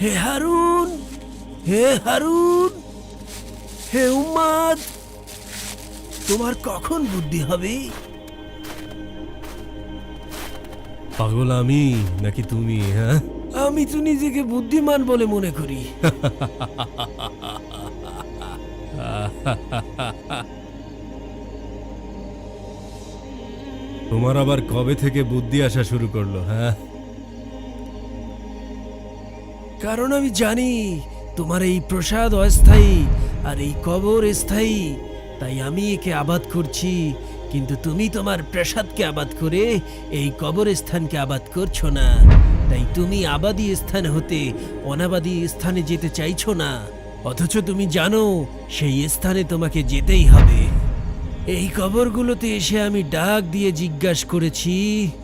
হে হারুন হে হারুন হে উম্মাদ তোমার কখন বুদ্ধি হবে? পাগল আমি নাকি তুমি হ্যাঁ? আমি তো নিজেকে বুদ্ধিমান বলে মনে করি। তোমার আবার কবে থেকে বুদ্ধি আসা শুরু করল হ্যাঁ? কারণ আমি জানি তোমার এই প্রসাদ অস্থায়ী আর এই কবর স্থায়ী। তাই আমি একে আবাদ করছি। কিন্তু তুমি তোমার প্রসাদকে আবাদ করে এই কবর স্থানকে আবাদ করছ না। তাই তুমি আবাদী স্থান হতে অনাবাদী স্থানে যেতে চাইছো না। অথচ তুমি জানো সেই স্থানে তোমাকে যেতেই হবে। এই কবরগুলোতে এসে আমি ডাক দিয়ে জিজ্ঞাসা করেছি,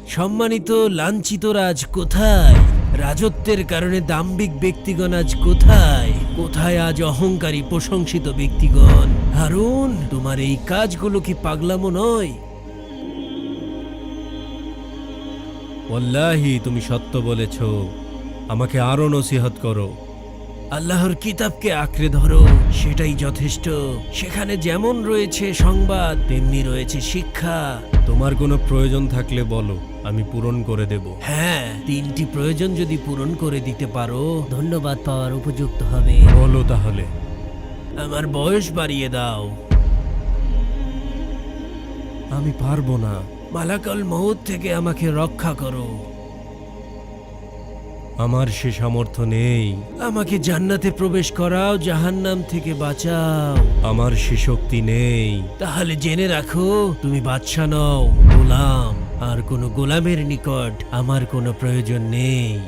সম্মানিত লাঞ্ছিত রাজ কোথায়? রাজত্বের কারণে দাম্ভিক ব্যক্তিগণ আজ কোথায়? কোথায় আজ অহংকারী প্রশংসিত ব্যক্তিগণ? হারুন, তোমার এই কাজগুলো কি পাগলামো নয়? ওল্লাহি তুমি সত্য বলেছ। আমাকে আরও নসিহত করো। আল্লাহর কিতাবকে আঁকড়ে ধরো সেটাই যথেষ্ট। সেখানে যেমন রয়েছে সংবাদ তেমনি রয়েছে শিক্ষা। তোমার কোনো প্রয়োজন থাকলে বলো আমি পূরণ করে দেব। হ্যাঁ তিনটি প্রয়োজন যদি পূরণ করে দিতে পারো ধন্যবাদ পাওয়ার উপযুক্ত হবে। বলো তাহলে। আমার বয়স বাড়িয়ে দাও। আমি পারব না। মালাকাল মৌত থেকে আমাকে রক্ষা করো। আমার সে সামর্থ্য নেই। আমাকে জান্নাতে প্রবেশ করাও জাহান্নাম থেকে বাঁচাও। আমার সে শক্তি নেই। তাহলে জেনে রাখো তুমি বাদশা নও গোলাম। আর কোনো গোলামের নিকট আমার কোনো প্রয়োজন নেই।